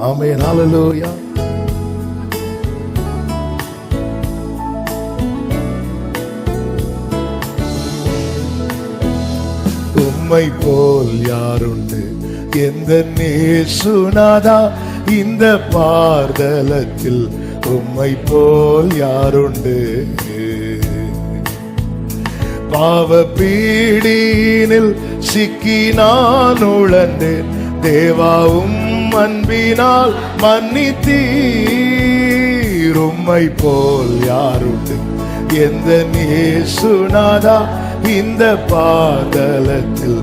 ஆமென் ஹalleluya உம்மை போல் யாருண்டு? எந்த நேசுனாதா இந்த பார்தலத்தில் உம்மை போல் யாருண்டு? பாவ பீடினில் சிக்கி நான் உழந்தேன் தேவாவும் உம் அன்பினால் மன்னித்தீர் உம்மை போல் யாருண்டு? எந்த நேசுநாதா இந்த பாதலத்தில்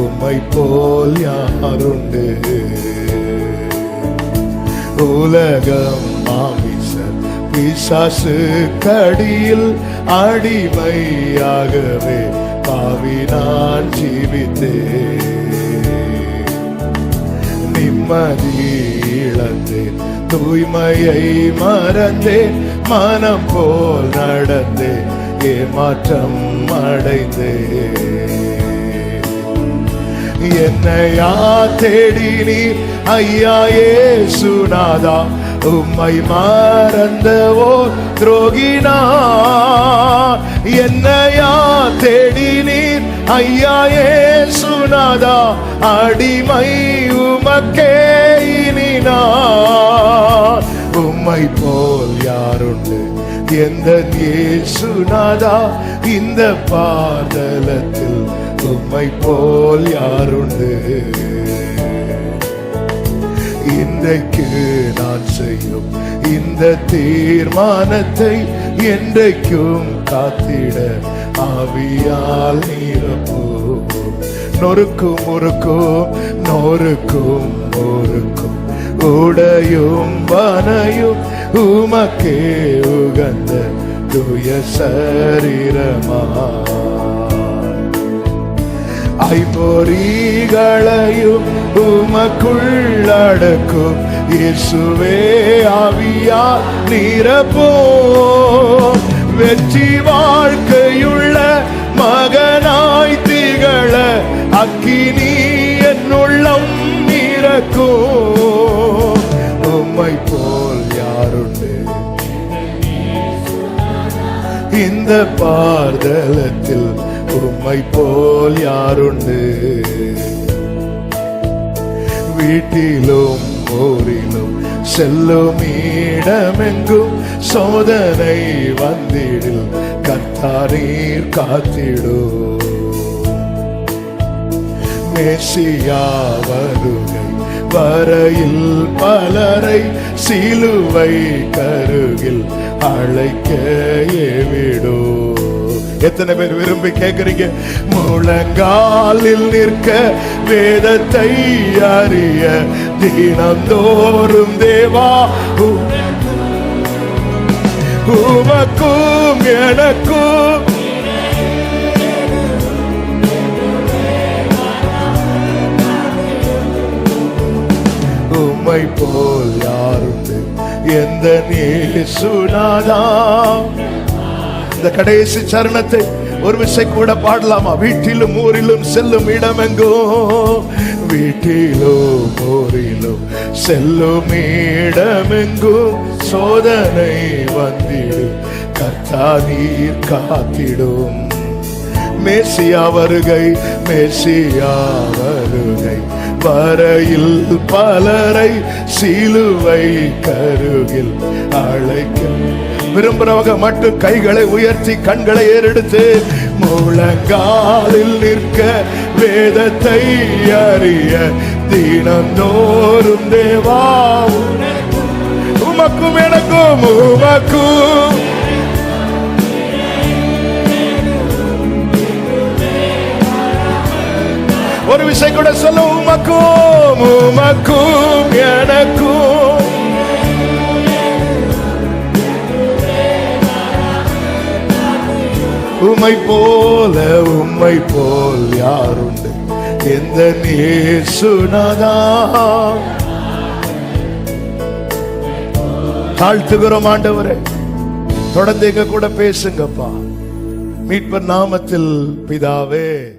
உம்மை போல் யாருண்டு? உலகம் மாமிச பிசாசு கடியில் அடிமையாகவே பாவி நான் ஜீவித்தேன். நிம்மதி இழந்தேன் தூய்மையை மறந்தேன் மனம் போல் நடந்தேன் ஏமாற்றம் அடைந்தேன் என்னையா தேடி நீ ஐயா சுனாதா உம்மை மறந்தவோ துரோகினா. என்னையா தேடி நீர் ஐயா சுனாதா அடிமை உமக்கே இனினா உம்மை போல் யாருண்டு? எந்த இயேசுநாதா? இந்த பாதலத்தில் உம்மை போல் யாருண்டு? இன்றைக்கு நான் செய்யும் இந்த தீர்மானத்தை என்றைக்கும் காத்திட ஆவியால் நீரப்போ நொறுக்கும் முறுக்கும் நொறுக்கும் முறுக்கும். உடையும் வனையும் உமக்கே உகந்த துய சரீரமா. ஐம்பொறிகளையும் உமக்குள்ளடக்கும் இயேசுவே ஆவியா நிரப்போ. வெற்றி வாழ்க்கை அக்கினி என்னுள்ளம் நிறக்கோ உம்மை போல் யாருண்டு? இந்த பார்தலத்தில் உம்மை போல் யாருண்டு? வீட்டிலும் ஊரிலும் செல்லும் இடமெங்கும் சோதனை வந்திடில். கத்தாரீர் காத்திடும். மேசியா வருகை வரையில் பலரை சிலுவை கருகில் அழைக்க ஏவிடோ எத்தனை பேர் விரும்பி கேட்குறீங்க முழங்காலில் நிற்க வேதத்தை அறிய தினந்தோறும் தேவா உமக்கும் எனக்கும் உம்மை போல் யாருண்டு? எந்த நேசுனாதா இந்த கடைசி சரணத்தை ஒரு விசை கூட பாடலாமா? வீட்டிலும் ஊரிலும் செல்லும் இடமெங்கோ? வீட்டிலும் ஊரிலும் செல்லும் இடமெங்கும் சோதனை வந்திடும் கர்த்தா நீர் காத்திடும். மேசியா வருகை மேசியா வருகை. வரையில் பலரை சிலுவை கருகில் அழைக்க விரும்புறவங்க மட்டும் கைகளை உயர்த்தி கண்களை ஏறெடுத்து முழங்காலில் நிற்க வேதத்தை அறிய தினந்தோறும் தேவா உமக்கும் எனக்கும் உமக்கும். இசை கூட சொல்லும் உமக்கும் உமக்கும் எனக்கும். உமை போல உம்மை போல் யாருண்டு? எந்த நேசுனதா தாழ்த்துகிறோம் ஆண்டவரே. தொடர்ந்து எங்க கூட பேசுங்கப்பா. மீட்பர் நாமத்தில் பிதாவே.